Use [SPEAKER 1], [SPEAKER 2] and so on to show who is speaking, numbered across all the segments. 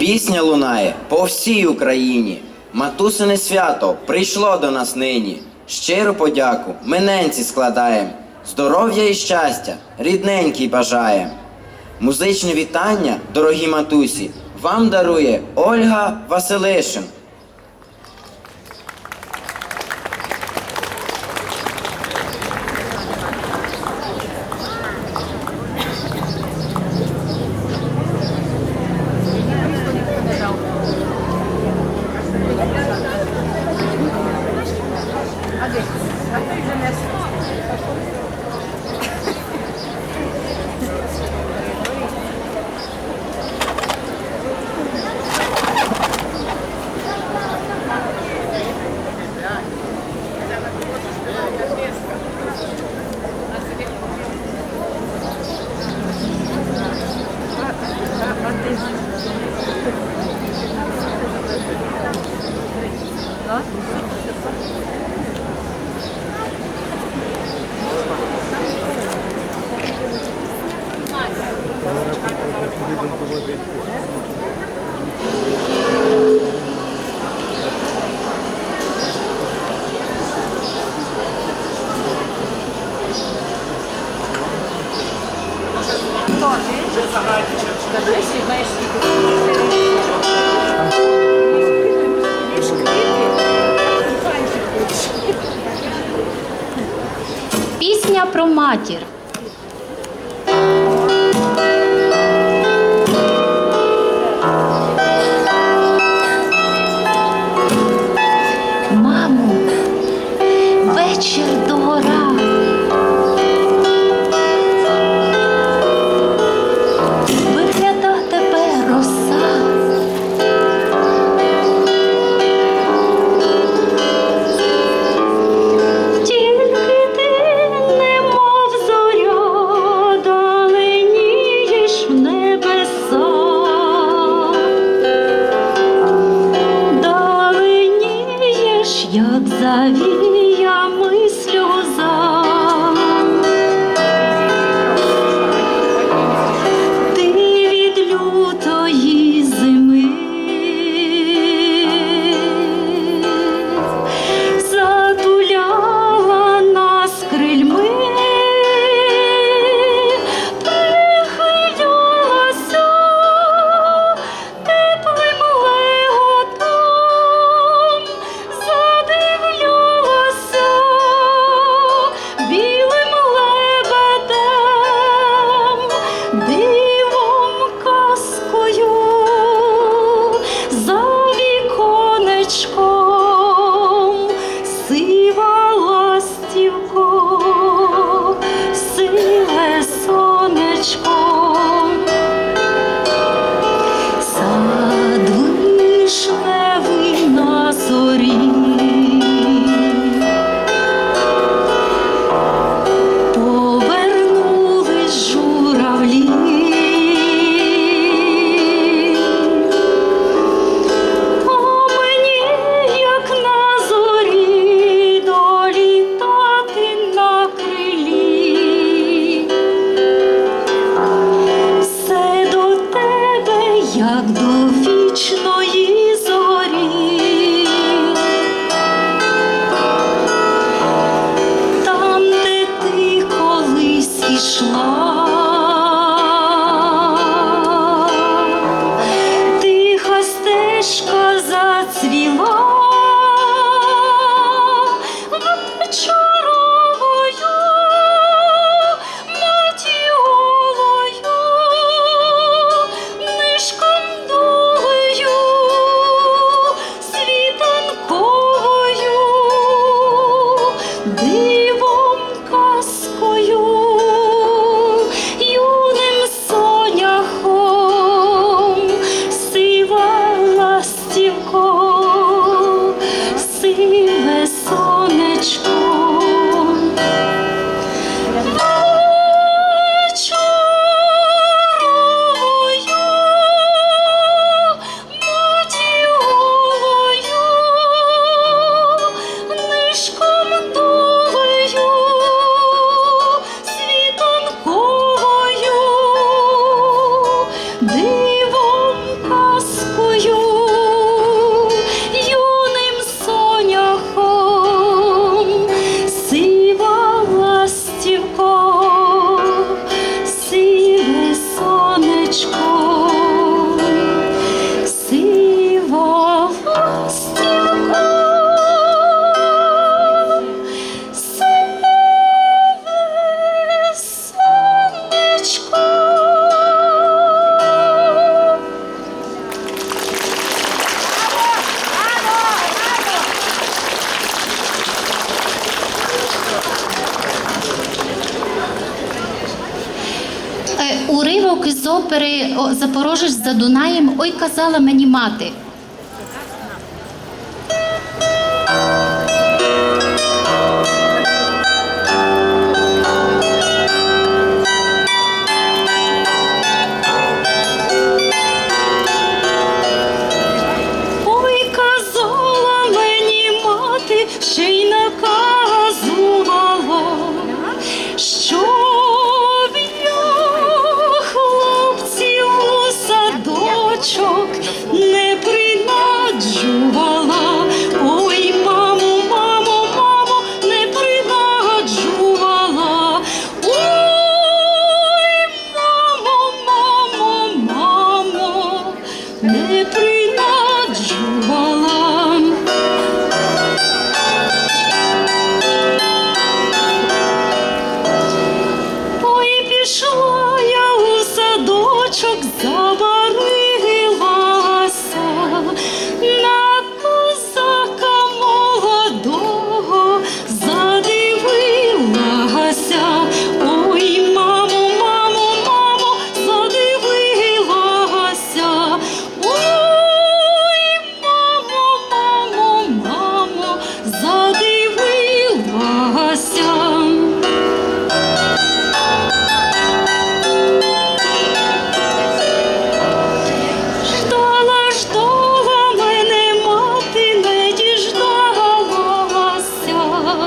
[SPEAKER 1] Пісня лунає по всій Україні. Матусине свято прийшло до нас нині. Щиру подяку миненці складаємо. здоров'я і щастя, рідненький бажаєм. Музичне вітання, дорогі матусі, вам дарує Ольга Василишин.
[SPEAKER 2] матір. Надія ми сльоза. уривок із опери Запорожець за Дунаєм Ой казала мені мати.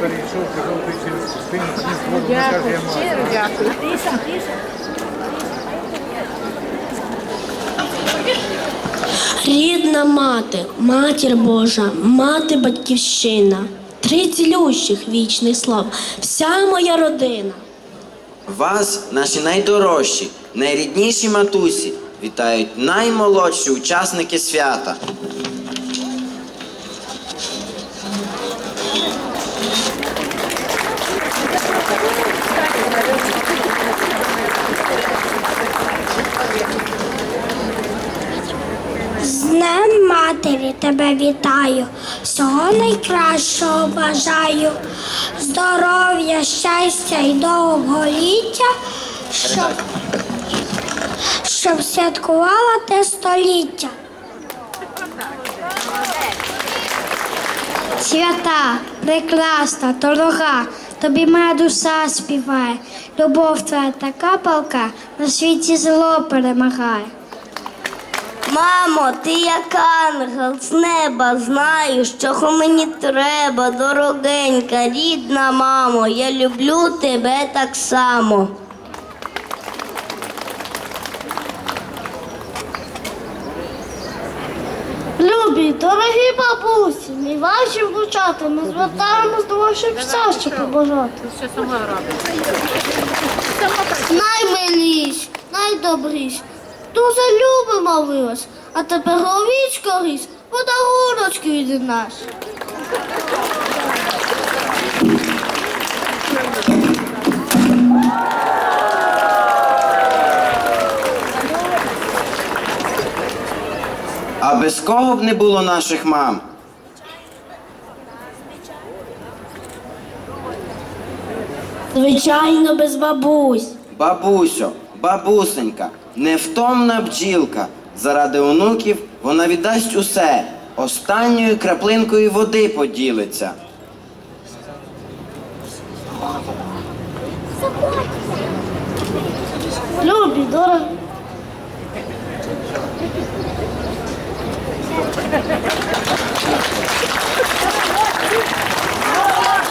[SPEAKER 3] перейшов, ти через спину вниз воду, не каже, я маю.
[SPEAKER 4] дякую. Тиша, тиша.
[SPEAKER 5] Рідна мати, матір Божа, мати батьківщина, три цілющих вічних слав, вся моя родина.
[SPEAKER 1] Вас, наші найдорожчі, найрідніші матусі, вітають наймолодші учасники свята.
[SPEAKER 5] Матері тебе вітаю, всього найкращого бажаю, здоров'я, щастя і довголіття, щоб, щоб святкувала те століття. Свята, прекрасна, дорога, тобі моя душа співає, любов твоя така палка, на світі зло перемагає.
[SPEAKER 6] Мамо, ти як ангел з неба, знаю, що мені треба, дорогенька, рідна мамо, я люблю тебе так само.
[SPEAKER 5] Любі, дорогі бабусі, ми ваші внучата, ми звертаємось до ваших побажати.
[SPEAKER 4] Що робить?
[SPEAKER 5] Наймиліш, найдобріш, дуже любимо вас, а тепер говічко ріс, подаруночки від нас.
[SPEAKER 1] А без кого б не було наших мам?
[SPEAKER 5] Звичайно, без бабусь.
[SPEAKER 1] Бабусю, бабусенька, невтомна бджілка. Заради онуків вона віддасть усе, останньою краплинкою води поділиться.
[SPEAKER 5] Любі, дорогі.